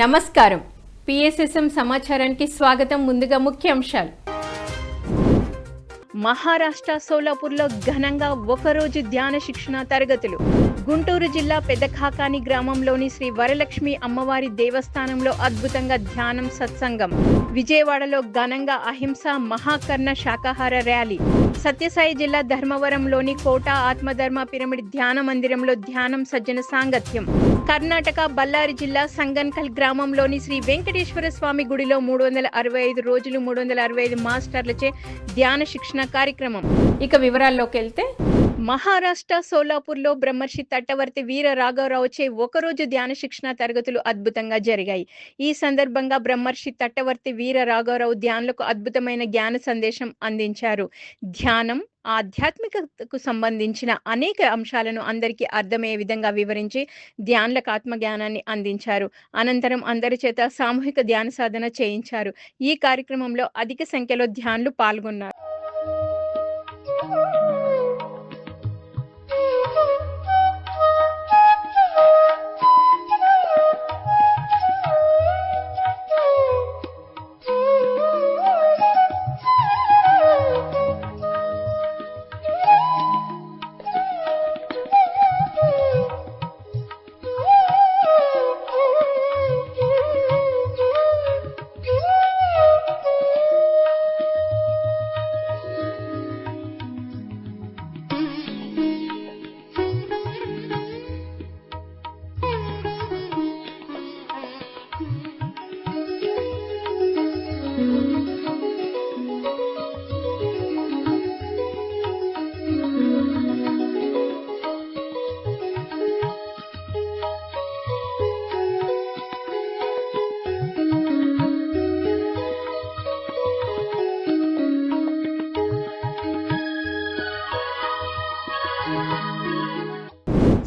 నమస్కారం. పిఎస్ఎస్ఎం సమాచారానికి స్వాగతం. ముందుగా ముఖ్యాంశాలు మహారాష్ట్ర సోలాపూర్లో ఘనంగా ఒకరోజు ధ్యాన శిక్షణ తరగతులు. గుంటూరు జిల్లా పెద్దఖాకాని గ్రామంలోని శ్రీ వరలక్ష్మి అమ్మవారి దేవస్థానంలో అద్భుతంగా ధ్యానం సత్సంగం. విజయవాడలో ఘనంగా అహింస మహాకర్ణ శాకాహార ర్యాలీ. సత్యసాయి జిల్లా ధర్మవరంలోని కోట ఆత్మధర్మ పిరమిడ్ ధ్యాన మందిరంలో ధ్యానం సజ్జన సాంగత్యం. కర్ణాటక బళ్ళారి జిల్లా సంగన్కల్ గ్రామంలోని శ్రీ వెంకటేశ్వర స్వామి గుడిలో మూడు వందల అరవై ఐదు రోజులు మూడు వందల అరవై ఐదు మాస్టర్లచే ధ్యాన శిక్షణ కార్యక్రమం. ఇక వివరాల్లోకి వెళ్తే మహారాష్ట్ర సోలాపూర్లో బ్రహ్మర్షి తట్టవర్తి వీర రాఘవరావుచే ఒకరోజు ధ్యాన శిక్షణ తరగతులు అద్భుతంగా జరిగాయి. ఈ సందర్భంగా బ్రహ్మర్షి తట్టవర్తి వీర రాఘవరావు ధ్యానులకు అద్భుతమైన జ్ఞాన సందేశం అందించారు. ధ్యానం ఆధ్యాత్మికతకు సంబంధించిన అనేక అంశాలను అందరికీ అర్థమయ్యే విధంగా వివరించి ధ్యానులకు ఆత్మజ్ఞానాన్ని అందించారు. అనంతరం అందరి చేత సామూహిక ధ్యాన సాధన చేయించారు. ఈ కార్యక్రమంలో అధిక సంఖ్యలో ధ్యానులు పాల్గొన్నారు.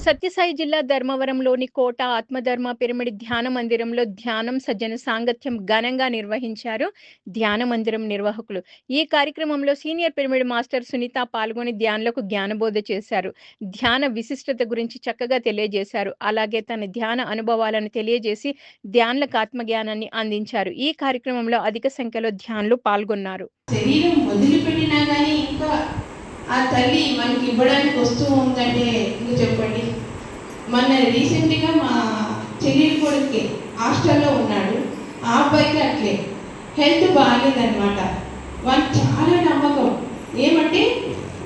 సత్యసాయి జిల్లా ధర్మవరంలోని కోట ఆత్మధర్మ పిరమిడ్ ధ్యాన మందిరంలో ధ్యానం సజ్జన సాంగత్యం ఘనంగా నిర్వహించారు ధ్యాన మందిరం నిర్వాహకులు. ఈ కార్యక్రమంలో సీనియర్ పిరమిడ్ మాస్టర్ సునీత పాల్గొని ధ్యానులకు జ్ఞానబోధ చేశారు. ధ్యాన విశిష్టత గురించి చక్కగా తెలియజేశారు. అలాగే తన ధ్యాన అనుభవాలను తెలియజేసి ధ్యానులకు ఆత్మజ్ఞానాన్ని అందించారు. ఈ కార్యక్రమంలో అధిక సంఖ్యలో ధ్యానులు పాల్గొన్నారు. శరీరం వదిలిపెట్టినా కానీ ఇంకా ఆ తల్లి మనకి ఇవ్వడానికి వస్తూ ఉందంటే ఇంకా చెప్పండి. మన రీసెంట్గా మా చెల్లెలు కొడుకు హాస్టల్లో ఉన్నాడు. ఆ అబ్బాయికి అట్లే. హెల్త్ బాగాలేదన్నమాట వాళ్ళు చాలా నమ్మకం. ఏమంటే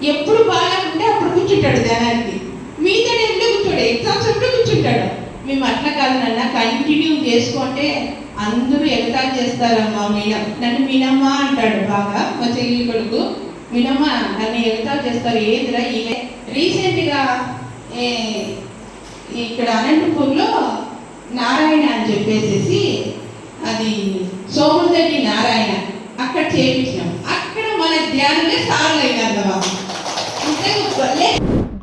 ఎప్పుడు బాగాలేకుంటే అప్పుడు కూర్చుంటాడు ధ్యానానికి. మీతో ఎందుకు కూర్చోడు? ఎగ్జామ్స్ ఎప్పుడు కూర్చుంటాడు. మేము అట్లా కాదు నాన్న కంటిన్యూ చేసుకుంటే అందరూ ఎగతాలు చేస్తారమ్మా మీనమ్మ నన్ను మీనమ్మ అంటాడు బాగా మా చెల్లి కొడుకు. వీళ్ళమ్మ నన్ను ఎగతాలు చేస్తారు ఏదిరా ఈమె రీసెంట్గా ఏ, ఇక్కడ అనంతపూర్లో నారాయణ అని చెప్పేసేసి అది సోమదడ్డి నారాయణ అక్కడ చేయించినాం అక్కడ మన ధ్యానమే సార్లు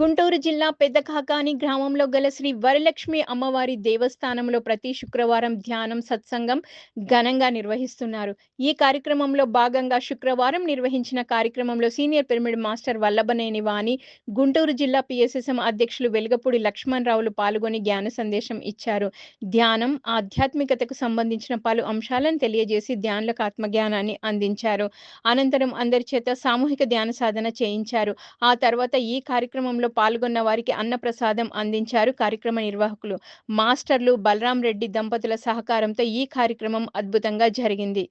గుంటూరు జిల్లా పెద్దకాకాని గ్రామంలో గల శ్రీ వరలక్ష్మి అమ్మవారి దేవస్థానంలో ప్రతి శుక్రవారం ధ్యానం సత్సంగం ఘనంగా నిర్వహిస్తున్నారు. ఈ కార్యక్రమంలో భాగంగా శుక్రవారం నిర్వహించిన కార్యక్రమంలో senior pyramid master Vallabhaneni Vani Guntur జిల్లా పిఎస్ఎస్ఎం అధ్యక్షులు వెలుగపూడి లక్ష్మణ్ రావులు పాల్గొని జ్ఞాన సందేశం ఇచ్చారు. ధ్యానం ఆధ్యాత్మికతకు సంబంధించిన పలు అంశాలను తెలియజేసి ధ్యానులకు ఆత్మజ్ఞానాన్ని అందించారు. అనంతరం అందరి చేత సామూహిక ధ్యాన సాధన చేయించారు. ఆ తర్వాత ఈ కార్యక్రమంలో పాల్గొన్న వారికి అన్నప్రసాదం అందించారు కార్యక్రమ నిర్వాహకులు. మాస్టర్లు బలరాం రెడ్డి దంపతుల సహకారంతో ఈ కార్యక్రమం అద్భుతంగా జరిగింది.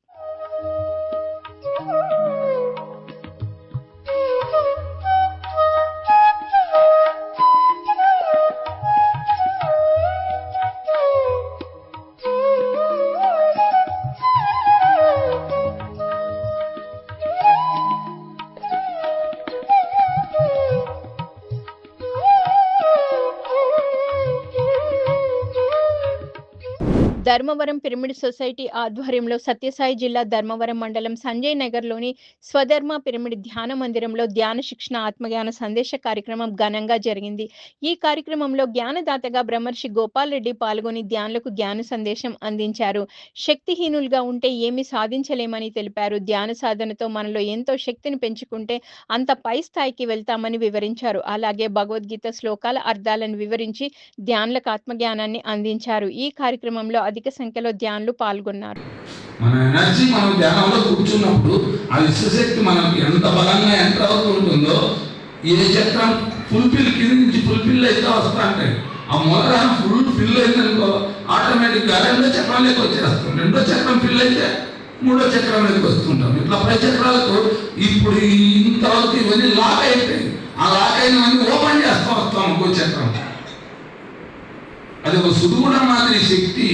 ధర్మవరం పిరమిడ్ సొసైటీ ఆధ్వర్యంలో సత్యసాయి జిల్లా ధర్మవరం మండలం సంజయ్ నగర్లోని స్వధర్మ పిరమిడ్ ధ్యాన మందిరంలో ధ్యాన శిక్షణ ఆత్మజ్ఞాన సందేశ కార్యక్రమం ఘనంగా జరిగింది. ఈ కార్యక్రమంలో జ్ఞానదాతగా బ్రహ్మర్షి గోపాల్ రెడ్డి పాల్గొని ధ్యానులకు జ్ఞాన సందేశం అందించారు. శక్తిహీనులుగా ఉంటే ఏమి సాధించలేమని తెలిపారు. ధ్యాన సాధనతో మనలో ఎంతో శక్తిని పెంచుకుంటే అంత పై స్థాయికి వెళ్తామని వివరించారు. అలాగే భగవద్గీత శ్లోకాల అర్థాలను వివరించి ధ్యానులకు ఆత్మజ్ఞానాన్ని అందించారు. ఈ కార్యక్రమంలో అధిక సంఖ్యలో ధ్యానులు పాల్గొన్నారు. మన ఎనర్జీ మనం ధ్యానంలో కూర్చున్నప్పుడు ఆ విశ్వశక్తి మనకి ఎంత బలంగా ఎంటర్ అవుతూ ఉంటుందో ఏ చక్రం ఫుల్ఫిల్ కింద నుంచి ఫుల్ఫిల్ అయితే వస్తా ఉంటాయి ఆ మూలరాన్ని ఫుల్ ఫిల్ అయిందనుకో ఆటోమేటిక్గా రెండో చక్రంలోకి వచ్చేస్తాం రెండో చక్రం ఫిల్ అయితే మూడో చక్రంలోకి వస్తుంటాం. ఇట్లా పై చక్రాలకు ఇప్పుడు ఇంతవరకు ఇవన్నీ లాక్ అయిపోయాయి. ఆ లాక్ అయినవన్నీ ఓపెన్ చేస్తూ వస్తాం ఇంకో చక్రం. అది ఒక సుదుగుణం మాదిరి శక్తి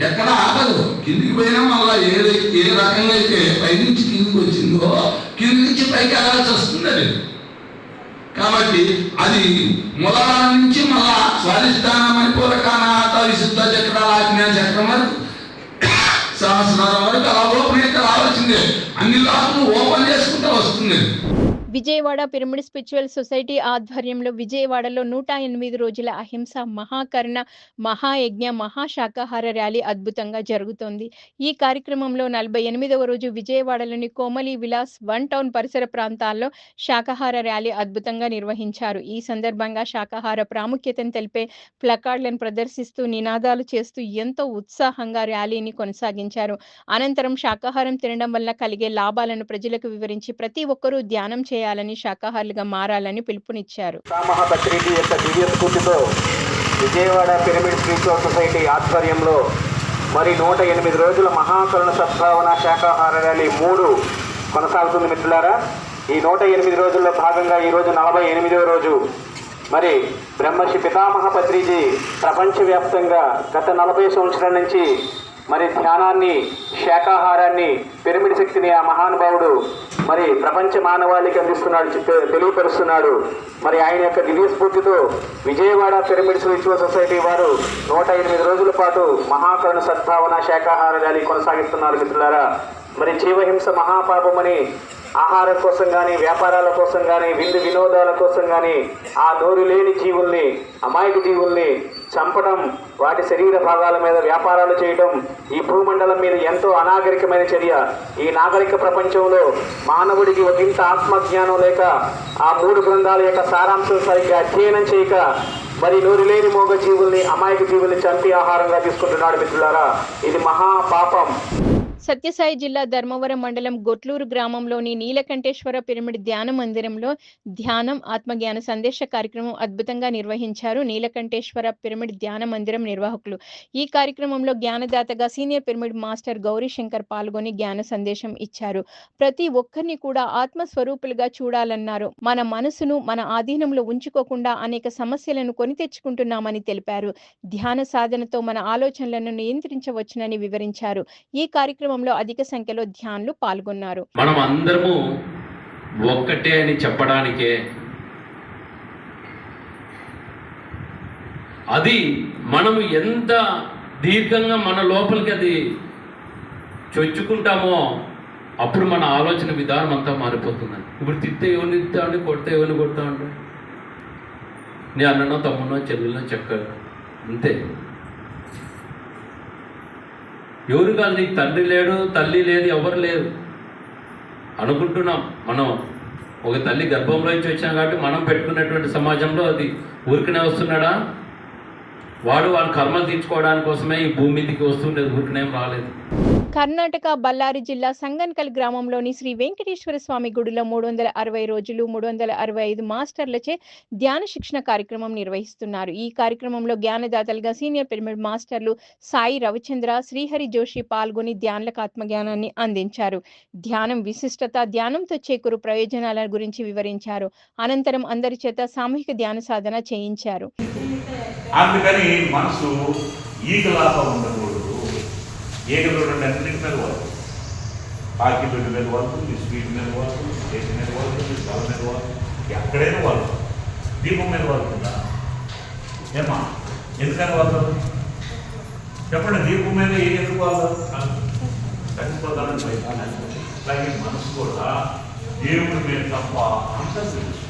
ఎక్కడ ఆగదు. కిందికి పోయినా మళ్ళా ఏ ఏ రకంగా అయితే పైనుంచి కిందికి వచ్చిందో కింది నుంచి పైకి వెళ్ళాల్సి వస్తుంది అది. కాబట్టి అది మూలాల నుంచి మళ్ళా స్వాధిష్టాన మణిపూరకాన ఆట విశుద్ధ చక్రాల ఆజ్ఞా చక్రం వరకు సహస్రారం వరకు అలా లోపలి అయితే రావాల్సిందే అన్ని లాభాలు ఓపెన్ చేసుకుంటూ వస్తుంది విజయవాడ పిరమిడ్ స్పిరిచువల్ సొసైటీ ఆధ్వర్యంలో విజయవాడలో నూట ఎనిమిది రోజుల అహింస మహాకరుణ మహాయజ్ఞ మహాశాకాహార ర్యాలీ అద్భుతంగా జరుగుతోంది. ఈ కార్యక్రమంలో నలభై ఎనిమిదవ రోజు విజయవాడలోని కోమలి విలాస్ వన్ టౌన్ పరిసర ప్రాంతాల్లో శాకాహార ర్యాలీ అద్భుతంగా నిర్వహించారు. ఈ సందర్భంగా శాకాహార ప్రాముఖ్యతను తెలిపే ప్లకార్డులను ప్రదర్శిస్తూ నినాదాలు చేస్తూ ఎంతో ఉత్సాహంగా ర్యాలీని కొనసాగించారు. అనంతరం శాకాహారం తినడం వల్ల కలిగే లాభాలను ప్రజలకు వివరించి ప్రతి ఒక్కరూ ధ్యానం చేయాలని శాఖాహారులుగా మారాలని పిలుపునిచ్చారు. యొక్క దివ్య స్ఫూర్తితో విజయవాడ పిరమిడ్ స్పిరిచువల్ సొసైటీ ఆధ్వర్యంలో మరి నూట ఎనిమిది రోజుల మహాకరుణ సద్భావన శాకాహార ర్యాలీ మూడు కొనసాగుతుంది మిత్రులారా. ఈ నూట ఎనిమిది రోజుల్లో భాగంగా ఈరోజు నలభై ఎనిమిదవ రోజు. మరి బ్రహ్మర్షి పితామహ పత్రిజీ ప్రపంచవ్యాప్తంగా గత నలభై సంవత్సరాల నుంచి మరి ధ్యానాన్ని శాకాహారాన్ని పిరమిడ్ శక్తిని ఆ మహానుభావుడు మరి ప్రపంచ మానవాళికి అందిస్తున్నాడు తెలియపరుస్తున్నాడు. మరి ఆయన యొక్క దివ్య స్ఫూర్తితో విజయవాడ పిరమిడ్స్ స్పిరిచువల్ సొసైటీ వారు నూట ఎనిమిది రోజుల పాటు మహాకరుణ సద్భావన శాఖాహార ర్యాలీ కొనసాగిస్తున్నారు మిత్రులారా. మరి జీవహింస మహాపాపమని ఆహారం కోసం కానీ వ్యాపారాల కోసం కానీ విందు వినోదాల కోసం కానీ ఆ నోరు లేని జీవుల్ని అమాయక జీవుల్ని చంపడం వాటి శరీర భాగాల మీద వ్యాపారాలు చేయడం ఈ భూమండలం మీద ఎంతో అనాగరికమైన చర్య. ఈ నాగరిక ప్రపంచంలో మానవుడికి ఒక ఇంత ఆత్మజ్ఞానం లేక ఆ మూడు గ్రంథాల యొక్క సారాంశం సరిగ్గా అధ్యయనం చేయక మరి నోరు లేని మోగ జీవుల్ని అమాయక జీవుల్ని చంపి ఆహారంగా తీసుకుంటున్నాడు మిత్రులారా. ఇది మహా పాపం. సత్యసాయి జిల్లా ధర్మవరం మండలం గొట్లూరు గ్రామంలోని నీలకంఠేశ్వర పిరమిడ్ ధ్యాన మందిరంలో ధ్యానం ఆత్మజ్ఞాన సందేశ కార్యక్రమం అద్భుతంగా నిర్వహించారు నీలకంఠేశ్వర పిరమిడ్ ధ్యాన మందిరం నిర్వాహకులు. ఈ కార్యక్రమంలో జ్ఞానదాతగా senior pyramid master Gowri Shankar పాల్గొని జ్ఞాన సందేశం ఇచ్చారు. ప్రతి ఒక్కరిని కూడా ఆత్మ స్వరూపులుగా చూడాలన్నారు. మన మనసును మన ఆధీనంలో ఉంచుకోకుండా అనేక సమస్యలను కొని తెచ్చుకుంటున్నామని తెలిపారు. ధ్యాన సాధనతో మన ఆలోచనలను నియంత్రించవచ్చునని వివరించారు. ఈ కార్యక్రమం కార్యక్రమంలో అధిక సంఖ్యలో ధ్యానులు పాల్గొన్నారు. మనం అందరము ఒక్కటే అని చెప్పడానికే అది మనము ఎంత దీర్ఘంగా మన లోపలికి అది చొచ్చుకుంటామో అప్పుడు మన ఆలోచన విధానం అంతా మారిపోతుందని ఇప్పుడు తిట్టే ఎవరిని తిట్టామండి కొడితే ఎవరిని కొడతామండి నీ అన్ననో తమ్మునో చెల్లెలో చెక్క అంతే. ఎవరు కాదు నీకు తండ్రి లేడు తల్లి లేదు ఎవరు లేరు. అనుకుంటున్నాం మనం. ఒక తల్లి గర్భంలోంచి వచ్చాం కాబట్టి మనం పెట్టుకున్నటువంటి సమాజంలో అది ఊరికనే వస్తున్నాడా? వాడు వాళ్ళ కర్మలు తీర్చుకోవడానికి కోసమే ఈ భూమి మీదకి వస్తుండేది ఊరికనేం రాలేదు. కర్ణాటక బళ్ళారి జిల్లా సంగన్కల్ గ్రామంలోని శ్రీ వెంకటేశ్వర స్వామి గుడిలో మూడు వందల అరవై రోజులు మూడు వందల అరవై ఐదు మాస్టర్లచే ధ్యాన శిక్షణ కార్యక్రమం నిర్వహిస్తున్నారు. ఈ కార్యక్రమంలో జ్ఞానదాతలుగా సీనియర్ పిరమిడ్ మాస్టర్లు సాయి రవిచంద్ర శ్రీహరి జోషి పాల్గొని ధ్యానులకు ఆత్మజ్ఞానాన్ని అందించారు. ధ్యానం విశిష్టత ధ్యానంతో చేకూరు ప్రయోజనాల గురించి వివరించారు. అనంతరం అందరి చేత సామూహిక ధ్యాన సాధన చేయించారు. అందుకని మనసు ఉండదు ఏడుగురు రెండు అన్నింటి మీద వస్తుంది పాకిపెట్టు మీద వస్తుంది స్వీట్ మీద వస్తుంది స్టేట్ మీద వస్తుంది స్టవ్ మీద వస్తుంది ఎక్కడైనా వస్తుంది దీపం మీద వస్తుందా ఏమా ఎందుకని వస్తుంది చెప్పండి దీపం మీద ఏం ఎందుకు వాళ్ళు చచ్చిపోతానని భయం అలాగే మనసు కూడా దేవుడి మీద తప్ప అంతా తెలుసు.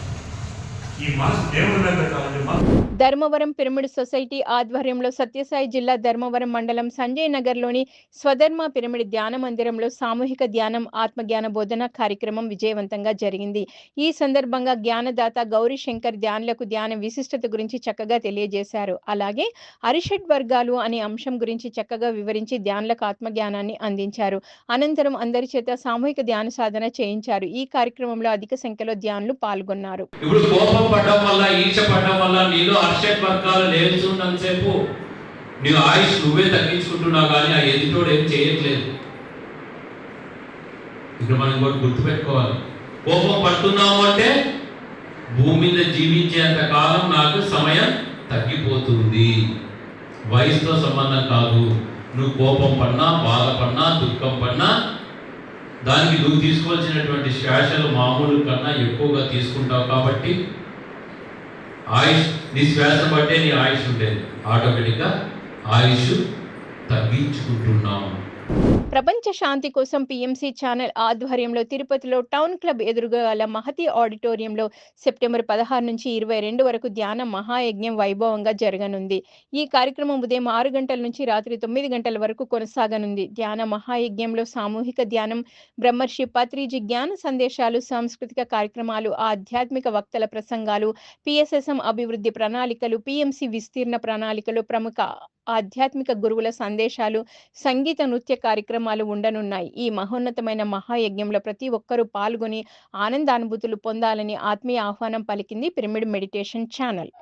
ఈ మనసు దేవుడి మీద పెట్టాలంటే మనసు ధర్మవరం పిరమిడ్ సొసైటీ ఆధ్వర్యంలో సత్యసాయి జిల్లా ధర్మవరం మండలం సంజయ్ నగర్లోని స్వధర్మ పిరమిడ్ ధ్యాన మందిరంలో సామూహిక ధ్యానం ఆత్మజ్ఞాన బోధన కార్యక్రమం విజయవంతంగా జరిగింది. ఈ సందర్భంగా జ్ఞానదాత గౌరీ శంకర్ ధ్యానులకు ధ్యాన విశిష్టత గురించి చక్కగా తెలియజేశారు. అలాగే అరిషడ్ వర్గాలు అనే అంశం గురించి చక్కగా వివరించి ధ్యానులకు ఆత్మజ్ఞానాన్ని అందించారు. అనంతరం అందరి చేత సామూహిక ధ్యాన సాధన చేయించారు. ఈ కార్యక్రమంలో అధిక సంఖ్యలో ధ్యానులు పాల్గొన్నారు. ఇప్పుడు కోపం పడడం వల్ల ఈర్ష పడడం వల్ల నీలో హర్షట్ వర్గాలు లేచున్నంతసేపు నీ ఆయుష్ నువ్వే తగ్గించుకుంటున్నావు కానీ ఆ ఎదుటోడు ఏం చేయట్లేదు. ఇక్కడ మనం కూడా గుర్తుపెట్టుకోవాలి. కోపం పడుతున్నాము అంటే భూమి మీద జీవించేంత కాలం నాకు సమయం తగ్గిపోతుంది. వయసుతో సంబంధం కాదు. నువ్వు కోపం పడినా బాధపడినా దుఃఖం పడినా దానికి నువ్వు తీసుకోవాల్సినటువంటి శ్వాసలు మామూలు కన్నా ఎక్కువగా తీసుకుంటావు కాబట్టి ఆయుష్ నీ శ్వాస బట్టే నీ ఆయుష్ ఉండేది. ఆటోమేటిక్గా ఆయుష్ తగ్గించుకుంటున్నాము. ప్రపంచ శాంతి కోసం పిఎంసి ఛానల్ ఆధ్వర్యంలో తిరుపతిలో టౌన్ క్లబ్ ఎదురుగా గల మహతి ఆడిటోరియంలో సెప్టెంబర్ పదహారు నుంచి ఇరవై రెండు వరకు ధ్యాన మహాయజ్ఞం వైభవంగా జరగనుంది. ఈ కార్యక్రమం ఉదయం ఆరు గంటల నుంచి రాత్రి తొమ్మిది గంటల వరకు కొనసాగనుంది. ధ్యాన మహాయజ్ఞంలో సామూహిక ధ్యానం బ్రహ్మర్షి పత్రిజీ జ్ఞాన సందేశాలు సాంస్కృతిక కార్యక్రమాలు ఆధ్యాత్మిక వక్తల ప్రసంగాలు పిఎస్ఎస్ఎం అభివృద్ధి ప్రణాళికలు పిఎంసి విస్తీర్ణ ప్రణాళికలు ప్రముఖ ఆధ్యాత్మిక గురువుల సందేశాలు సంగీత నృత్య కార్యక్రమం కార్యక్రమాలు ఉండనున్నాయి. ఈ మహోన్నతమైన మహాయజ్ఞంలో ప్రతి ఒక్కరూ పాల్గొని ఆనందానుభూతులు పొందాలని ఆత్మీయ ఆహ్వానం పలికింది పిరమిడ్ మెడిటేషన్ ఛానల్.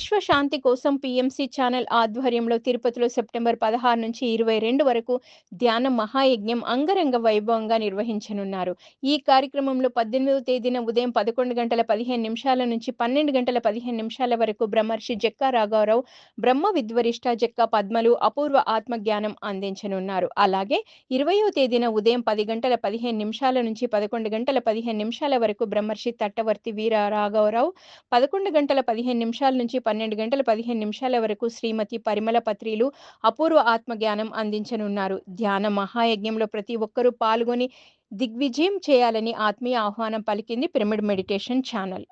విశ్వశాంతి కోసం పిఎంసి ఛానల్ ఆధ్వర్యంలో తిరుపతిలో సెప్టెంబర్ పదహారు నుంచి ఇరవై రెండు వరకు ధ్యాన మహాయజ్ఞం అంగరంగ వైభవంగా నిర్వహించనున్నారు. ఈ కార్యక్రమంలో పద్దెనిమిదవ తేదీన ఉదయం పదకొండు గంటల పదిహేను నిమిషాల నుంచి పన్నెండు గంటల పదిహేను నిమిషాల వరకు బ్రహ్మర్షి జక్కా రాఘవరావు బ్రహ్మ విద్వరిష్ట జక్కా పద్మలు అపూర్వ ఆత్మజ్ఞానం అందించనున్నారు. అలాగే ఇరవయో తేదీన ఉదయం పది గంటల పదిహేను నిమిషాల నుంచి పదకొండు గంటల పదిహేను నిమిషాల వరకు బ్రహ్మర్షి తట్టవర్తి వీర రాఘవరావు పదకొండు గంటల పదిహేను నిమిషాల నుంచి పన్నెండు గంటల పదిహేను నిమిషాల వరకు శ్రీమతి పరిమళ పత్రిలు అపూర్వ ఆత్మజ్ఞానం అందించనున్నారు. ధ్యాన మహాయజ్ఞంలో ప్రతి ఒక్కరూ పాల్గొని దిగ్విజయం చేయాలని ఆత్మీయ ఆహ్వానం పలికింది pyramid meditation channel.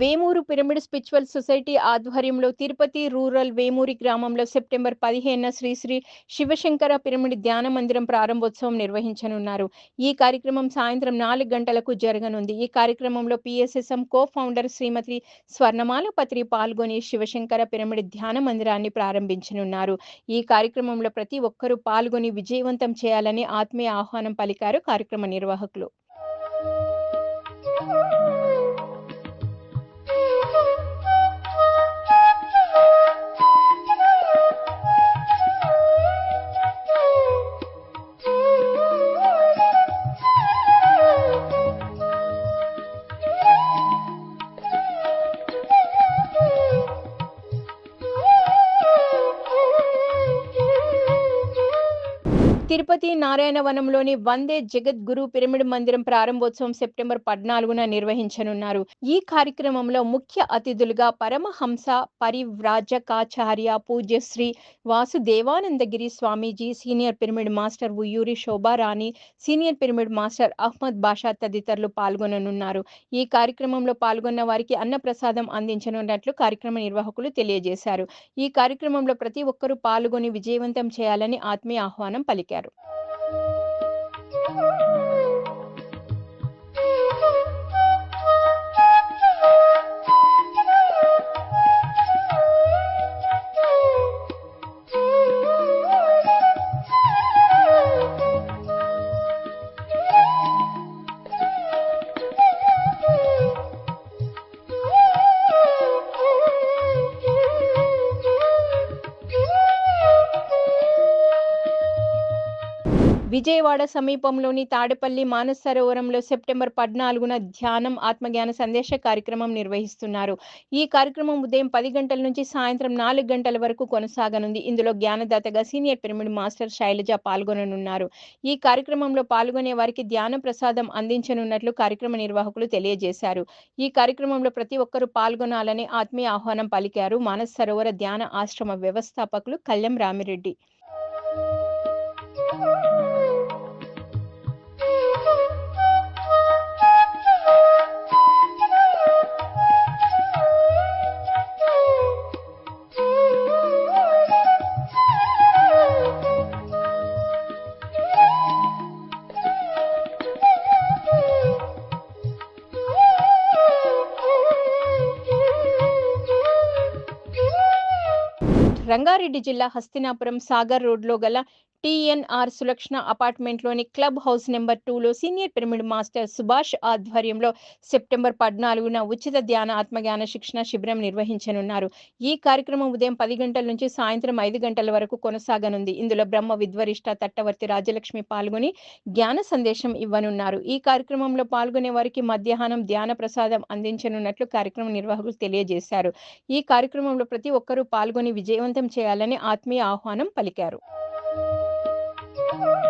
Vemuru pyramid spiritual society ఆధ్వర్యంలో తిరుపతి రూరల్ వేమూరి గ్రామంలో సెప్టెంబర్ పదిహేనున శ్రీ శ్రీ శివశంకర పిరమిడ్ ధ్యాన మందిరం ప్రారంభోత్సవం నిర్వహించనున్నారు. ఈ కార్యక్రమం సాయంత్రం నాలుగు గంటలకు జరగనుంది. ఈ కార్యక్రమంలో పిఎస్ఎస్ఎం కో ఫౌండర్ శ్రీమతి స్వర్ణమాల పత్రి పాల్గొని శివశంకర పిరమిడ్ ధ్యాన మందిరాన్ని ప్రారంభించనున్నారు. ఈ కార్యక్రమంలో ప్రతి ఒక్కరూ పాల్గొని విజయవంతం చేయాలని ఆత్మీయ ఆహ్వానం పలికారు కార్యక్రమ నిర్వాహకులు. తిరుపతి నారాయణవనంలోని వందే జగద్గురు పిరమిడ్ మందిరం ప్రారంభోత్సవం సెప్టెంబర్ పద్నాలుగున నిర్వహించనున్నారు. ఈ కార్యక్రమంలో ముఖ్య అతిథులుగా Paramahamsa Parivrajakacharya Pujyashri Vasudevanandagiri Swamiji senior pyramid master Uyyuri Shobharani senior pyramid master Ahmed Basha తదితరులు పాల్గొననున్నారు. ఈ కార్యక్రమంలో పాల్గొన్న వారికి అన్నప్రసాదం అందించనున్నట్లు కార్యక్రమ నిర్వాహకులు తెలియజేశారు. ఈ కార్యక్రమంలో ప్రతి ఒక్కరూ పాల్గొని విజయవంతం చేయాలని ఆత్మీయ ఆహ్వానం పలికారు. やる。విజయవాడ సమీపంలోని తాడేపల్లి మానస్ సరోవరంలో సెప్టెంబర్ పద్నాలుగున ధ్యానం ఆత్మజ్ఞాన సందేశ కార్యక్రమం నిర్వహిస్తున్నారు. ఈ కార్యక్రమం ఉదయం పది గంటల నుంచి సాయంత్రం నాలుగు గంటల వరకు కొనసాగనుంది. ఇందులో జ్ఞానదాతగా సీనియర్ పిరమిడ్ మాస్టర్ శైలజ పాల్గొననున్నారు. ఈ కార్యక్రమంలో పాల్గొనే వారికి ధ్యాన ప్రసాదం అందించనున్నట్లు కార్యక్రమ నిర్వాహకులు తెలియజేశారు. ఈ కార్యక్రమంలో ప్రతి ఒక్కరూ పాల్గొనాలని ఆత్మీయ ఆహ్వానం పలికారు మానస సరోవర ధ్యాన ఆశ్రమ వ్యవస్థాపకులు కళ్యం రామిరెడ్డి. రంగారెడ్డి జిల్లా హస్తినాపురం సాగర్ రోడ్లో గల టిఎన్ఆర్ సులక్షణ అపార్ట్మెంట్లోని క్లబ్ హౌస్ నెంబర్ టూలో సీనియర్ పిరమిడ్ మాస్టర్ సుభాష్ ఆధ్వర్యంలో సెప్టెంబర్ పద్నాలుగున ఉచిత ధ్యాన ఆత్మజ్ఞాన శిక్షణ శిబిరం నిర్వహించనున్నారు. ఈ కార్యక్రమం ఉదయం పది గంటల నుంచి సాయంత్రం ఐదు గంటల వరకు కొనసాగనుంది. ఇందులో బ్రహ్మ విద్వరిష్ట తట్టవర్తి రాజలక్ష్మి పాల్గొని జ్ఞాన సందేశం ఇవ్వనున్నారు. ఈ కార్యక్రమంలో పాల్గొనే వారికి మధ్యాహ్నం ధ్యాన ప్రసాదం అందించనున్నట్లు కార్యక్రమ నిర్వాహకులు తెలియజేశారు. ఈ కార్యక్రమంలో ప్రతి ఒక్కరూ పాల్గొని విజయవంతం చేయాలని ఆత్మీయ ఆహ్వానం పలికారు. Woo!